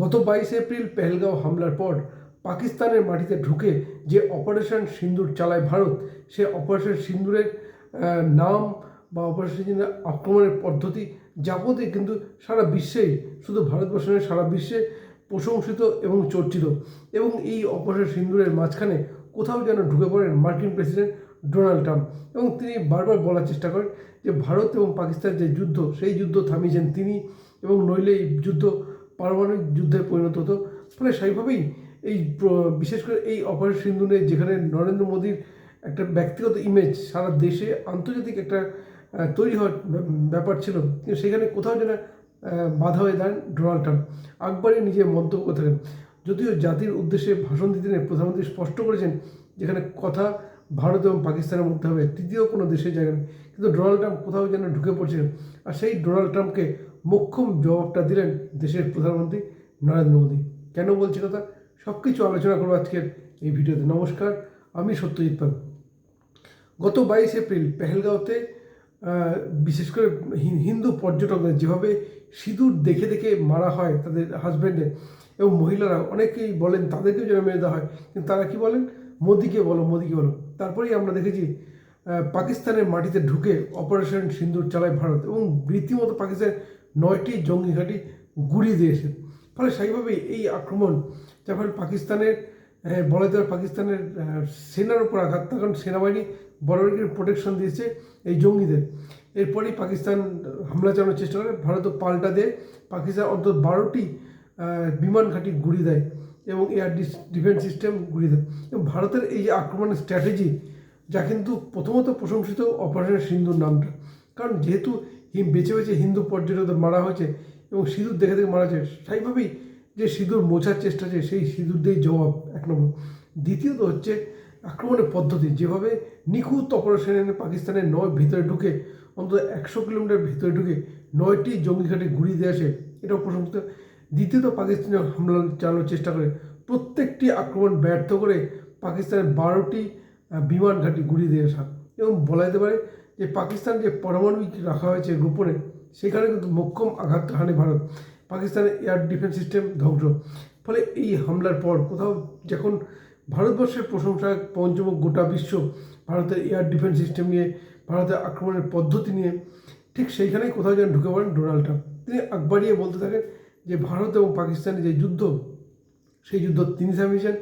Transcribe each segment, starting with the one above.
গত বাইশে এপ্রিল পেহেলগাঁও হামলার পর পাকিস্তানের মাটিতে ঢুকে যে অপারেশন সিন্দুর চালায় ভারত, সে অপারেশন সিন্দুরের নাম বা অপারেশন সিন্দুরের আক্রমণের পদ্ধতি যাবতীয় কিন্তু সারা বিশ্বেই শুধু ভারতবর্ষ নয়, সারা বিশ্বে প্রশংসিত এবং চর্চিত। এবং এই অপারেশন সিন্দুরের মাঝখানে কোথাও যেন ঢুকে পড়েন মার্কিন প্রেসিডেন্ট ডোনাল্ড ট্রাম্প। এবং তিনি বারবার বলার চেষ্টা করেন যে ভারত এবং পাকিস্তান যে যুদ্ধ, সেই যুদ্ধ থামিয়েছেন তিনি এবং নইলে এই যুদ্ধ পারমাণবিক যুদ্ধে পরিণত হতো। ফলে সেইভাবেই এই বিশেষ করে এই অপারেশন সিন্ধুরে যেখানে নরেন্দ্র মোদীর একটা ব্যক্তিগত ইমেজ সারা দেশে আন্তর্জাতিক একটা তৈরি হওয়ার ব্যাপার ছিল সেখানে কোথাও যেন বাধা হয়ে দাঁড়ান ডোনাল্ড ট্রাম্প। আকবরই নিজে মন্তব্য থাকেন যদিও জাতির উদ্দেশ্যে ভাষণ দিতে নিয়ে প্রধানমন্ত্রী স্পষ্ট করেছেন, যেখানে কথা ভারত এবং পাকিস্তানের মধ্যে হবে, তৃতীয় কোনো দেশের জায়গা নেই। কিন্তু ডোনাল্ড ট্রাম্প কোথাও যেন ঢুকে পড়ছিলেন। আর সেই ডোনাল্ড ট্রাম্পকে মোক্ষম জবাবটা দিলেন দেশের প্রধানমন্ত্রী নরেন্দ্র মোদী। কেন বলছি কথা? সব কিছু আলোচনা করব আজকের এই ভিডিওতে। নমস্কার, আমি সত্যজিৎ পাল। গত বাইশ এপ্রিল পেহেলগাঁওতে বিশেষ করে হিন্দু পর্যটকদের যেভাবে সিঁদুর দেখে দেখে মারা হয় তাদের হাজব্যান্ডে এবং মহিলারা, অনেকেই বলেন তাদেরকেও যেন মেরে দেওয়া হয়, কিন্তু তারা কি বলেন? মোদিকে বলো মোদিকে বলো। তারপরেই আমরা দেখেছি পাকিস্তানের মাটিতে ঢুকে অপারেশন সিন্দুর চালায় ভারত এবং রীতিমতো পাকিস্তানের নয়টি জঙ্গি ঘাঁটি গুড়িয়ে দিয়েছে। ফলে সেইভাবেই এই আক্রমণ ফলে পাকিস্তানের বলা যায় পাকিস্তানের সেনার উপর আঘাত, কারণ সেনাবাহিনী বরাবরই প্রোটেকশন দিয়েছে এই জঙ্গিদের। এরপরেই পাকিস্তান হামলা চালানোর চেষ্টা করে ভারতও পাল্টা দেয় পাকিস্তান অন্তত বারোটি বিমান ঘাঁটি গুড়িয়ে দেয় এবং এয়ার ডিফেন্স সিস্টেম গুড়িয়ে দেয়। এবং ভারতের এই যে আক্রমণের স্ট্র্যাটেজি যা কিন্তু প্রথমত প্রশংসিত অপারেশন সিন্ধুর নামটা। কারণ যেহেতু হিম- বেছে বেছে হিন্দু পর্যটকদের মারা হয়েছে এবং সিঁদুর দেখে দেখে মারা হয়েছে। সেইভাবেই যে সিঁদুর মোছার চেষ্টা আছে, সেই সিঁদুর দিয়েই জবাব এক নম্বর। দ্বিতীয়ত হচ্ছে আক্রমণের পদ্ধতি। যেভাবে নিখুঁত অপারেশনে পাকিস্তানের নয় ভিতরে ঢুকে, অন্তত একশো কিলোমিটার ভিতরে ঢুকে নয়টি জঙ্গি ঘাটে ঘুরিয়ে দিয়ে আসে এটাও প্রশংসিত। দ্বিতীয়ত পাকিস্তানি হামলা চালানোর চেষ্টা করে। প্রত্যেকটি আক্রমণ ব্যর্থ করে পাকিস্তানের বারোটি বিমান ঘাঁটি ঘুরিয়ে দিয়ে আসা এবং বলা যেতে পারে যে পাকিস্তান যে পারমাণবিক রাখা হয়েছে গোপনে, সেখানে কিন্তু মোক্ষম আঘাত হানে ভারত। পাকিস্তানের এয়ার ডিফেন্স সিস্টেম ধ্বংস। ফলে এই হামলার পর কোথাও যখন ভারতবর্ষের প্রশংসা পঞ্চমুখ গোটা বিশ্ব ভারতের এয়ার ডিফেন্স সিস্টেম নিয়ে, ভারতের আক্রমণের পদ্ধতি নিয়ে, ঠিক সেইখানেই কোথাও যেন ঢুকে পড়েন ডোনাল্ড ট্রাম্প। তিনি আকবরিয়ে বলতে থাকেন যে ভারত এবং পাকিস্তানের যে যুদ্ধ, সেই যুদ্ধ তিনি থামিয়েছেন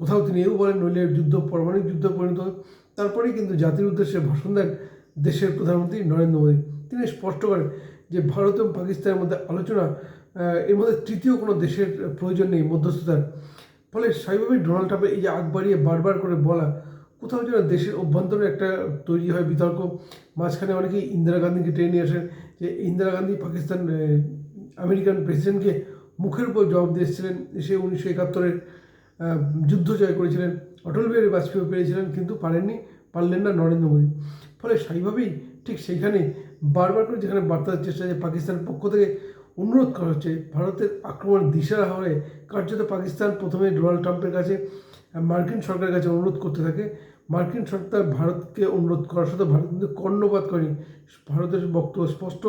কোথাও তিনি এও বলেন নইলে যুদ্ধ পারমাণবিক যুদ্ধ পরিণত তারপরেই কিন্তু জাতির উদ্দেশ্যে ভাষণ দেন দেশের প্রধানমন্ত্রী নরেন্দ্র মোদী। তিনি স্পষ্ট করেন যে ভারত এবং পাকিস্তানের মধ্যে আলোচনা এর মধ্যে তৃতীয় কোনো দেশের প্রয়োজন নেই মধ্যস্থতার। ফলে স্বাভাবিক ডোনাল্ড ট্রাম্পের এই যে আগ বাড়িয়ে বারবার করে বলা, কোথাও যেন দেশের অভ্যন্তরে একটা তৈরি হয় বিতর্ক। মাঝখানে অনেকেই ইন্দিরা গান্ধীকে টেনে নিয়ে আসেন যে ইন্দিরা গান্ধী পাকিস্তান আমেরিকান প্রেসিডেন্টকে মুখের উপর জবাব দিয়েছিলেন এসে উনিশশো একাত্তরের যুদ্ধ জয় করেছিলেন। অটল বিহারী বাজপেয়ী পেরেছিলেন কিন্তু পারেননি, পারলেন না নরেন্দ্র মোদী। ফলে সেইভাবেই ঠিক সেইখানে বারবার করে যেখানে বার্তা দেওয়ার চেষ্টা যে পাকিস্তানের পক্ষ থেকে অনুরোধ করা হচ্ছে, ভারতের আক্রমণ দিশারা হয়ে কার্যত পাকিস্তান প্রথমে ডোনাল্ড ট্রাম্পের কাছে, মার্কিন সরকারের কাছে অনুরোধ করতে থাকে। মার্কিন সরকার ভারতকে অনুরোধ করার সাথে ভারত কিন্তু কর্ণপাত করেনি। ভারতের বক্তব্য স্পষ্ট।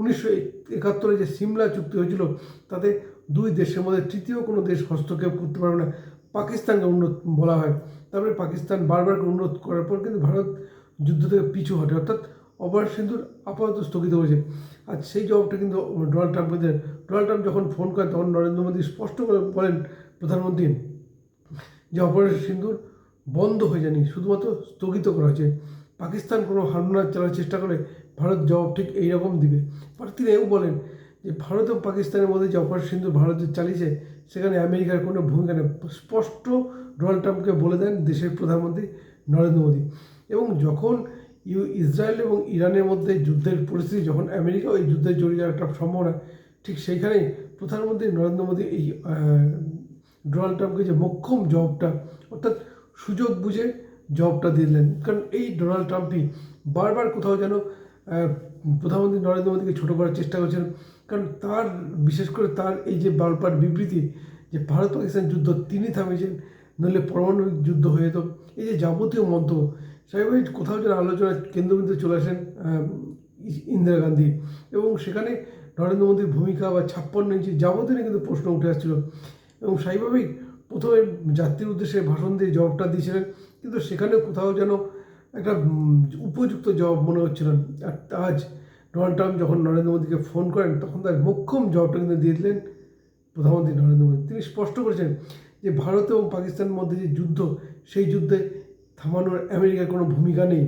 উনিশশো একাত্তরে যে সিমলা চুক্তি হয়েছিল, তাতে দুই দেশের মধ্যে তৃতীয় কোনো দেশ হস্তক্ষেপ করতে পারবে না। পাকিস্তানকে অনুরোধ বলা হয়। তারপরে পাকিস্তান বারবার অনুরোধ করার পর কিন্তু ভারত যুদ্ধ থেকে পিছু হটে, অর্থাৎ অপারেশন সিন্দুর আপাতত স্থগিত হয়েছে। আর সেই জবাবটা কিন্তু ডোনাল্ড ট্রাম্পকে দেন ডোনাল্ড ট্রাম্প যখন ফোন করেন তখন নরেন্দ্র মোদী স্পষ্ট করে বলেন প্রধানমন্ত্রী, যে অপারেশন সিন্দুর বন্ধ হয়ে যায়নি, শুধুমাত্র স্থগিত করা হয়েছে। পাকিস্তান কোনো হামলা চালার চেষ্টা করে ভারত জবাব ঠিক এইরকম দিবে। তিনি এও বলেন যে ভারত এবং পাকিস্তানের মধ্যে যে অপারেশন সিন্ধু ভারত যে চালিয়েছে, সেখানে আমেরিকার কোনো ভূমিকা নেই। স্পষ্ট ডোনাল্ড ট্রাম্পকে বলে দেন দেশের প্রধানমন্ত্রী নরেন্দ্র মোদী। এবং যখন ইউ ইসরায়েল এবং ইরানের মধ্যে যুদ্ধের পরিস্থিতি, যখন আমেরিকা এই যুদ্ধে জড়িয়ে যাওয়ার একটা সম্ভাবনা, ঠিক সেইখানেই প্রধানমন্ত্রী নরেন্দ্র মোদী এই ডোনাল্ড ট্রাম্পকে যে মোক্ষম জবটা অর্থাৎ সুযোগ বুঝে জবটা দিলেন। কারণ এই ডোনাল্ড ট্রাম্পই বারবার কোথাও যেন প্রধানমন্ত্রী নরেন্দ্র মোদীকে ছোটো করার চেষ্টা করছেন। কারণ তার, বিশেষ করে তার এই যে বারবার বিবৃতি যে ভারত পাকিস্তান যুদ্ধ, তিনি থামিয়েছেন, নইলে পারমাণবিক যুদ্ধ হয়ে যেত। এই যে যাবতীয় মন্তব্য স্বাভাবিক কোথাও যেন আলোচনার কেন্দ্রবিন্দু চলে আসেন ইন্দিরা গান্ধী। এবং সেখানে নরেন্দ্র মোদীর ভূমিকা বা ছাপ্পান্ন ইঞ্চি যাবতীয় কিন্তু প্রশ্ন উঠে আসছিল। এবং স্বাভাবিক প্রথমে জাতির উদ্দেশ্যে ভাষণ দিয়ে জবাবটা দিয়েছিলেন, কিন্তু সেখানে কোথাও যেন একটা উপযুক্ত জবাব মনে হচ্ছিল না। আর আজ ডোনাল্ড ট্রাম্প যখন নরেন্দ্র মোদীকে ফোন করেন, তখন তার মোক্ষম জবাবটা কিন্তু দিয়ে দিলেন প্রধানমন্ত্রী নরেন্দ্র মোদী। তিনি স্পষ্ট করেছেন যে, ভারত এবং পাকিস্তানের মধ্যে যে যুদ্ধ, সেই যুদ্ধে থামানোর আমেরিকার কোনো ভূমিকা নেই।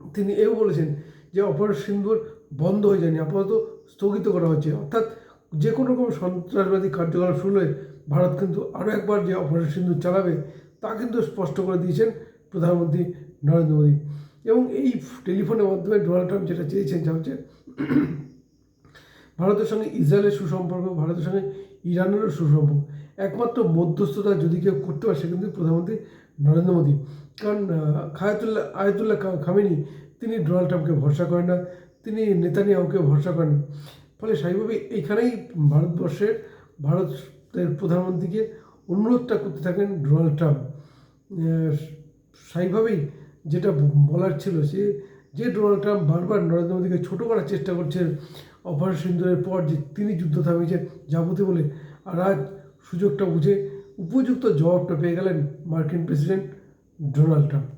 তিনি এও বলেছেন যে অপারেশন সিন্দুর বন্ধ হয়ে যায়নি, আপাতত স্থগিত করা হচ্ছে অর্থাৎ যে কোনো রকম সন্ত্রাসবাদী কার্যকলাপ শুরু হলে ভারত কিন্তু আরও একবার যে অপারেশন সিন্দুর চালাবে, তা কিন্তু স্পষ্ট করে দিয়েছেন প্রধানমন্ত্রী নরেন্দ্র মোদী। এবং এই টেলিফোনের মাধ্যমে ডোনাল্ড ট্রাম্প যেটা চেয়েছেন যা হচ্ছে ভারতের সঙ্গে ইসরায়েলের সুসম্পর্ক, ভারতের সঙ্গে ইরানেরও সুসম্পর্ক। একমাত্র মধ্যস্থতা যদি কেউ করতে পারে সে কিন্তু প্রধানমন্ত্রী নরেন্দ্র মোদী। কারণ খায়াতুল্লাহ, আয়াতুল্লাহ খামেনি, তিনি ডোনাল্ড ট্রাম্পকে ভরসা করেন না, তিনি নেতানিয়াহুকে ভরসা করেন ফলে স্বাভাবিকভাবে এইখানেই ভারতবর্ষের, ভারতের প্রধানমন্ত্রীকে অনুরোধটা করতে থাকেন ডোনাল্ড ট্রাম্প। স্বাভাবিকভাবেই যেটা বলার ছিল সে যে ডোনাল্ড ট্রাম্প বারবার নরেন্দ্র মোদীকে ছোটো করার চেষ্টা করছেন অপারেশন সিন্দুরের পর যে তিনি যুদ্ধ থামিয়েছেন যাবতীয় বলে, আর আজ সুযোগটা বুঝে উপযুক্ত জবাবটা পেয়ে গেলেন মার্কিন প্রেসিডেন্ট ডোনাল্ড ট্রাম্প।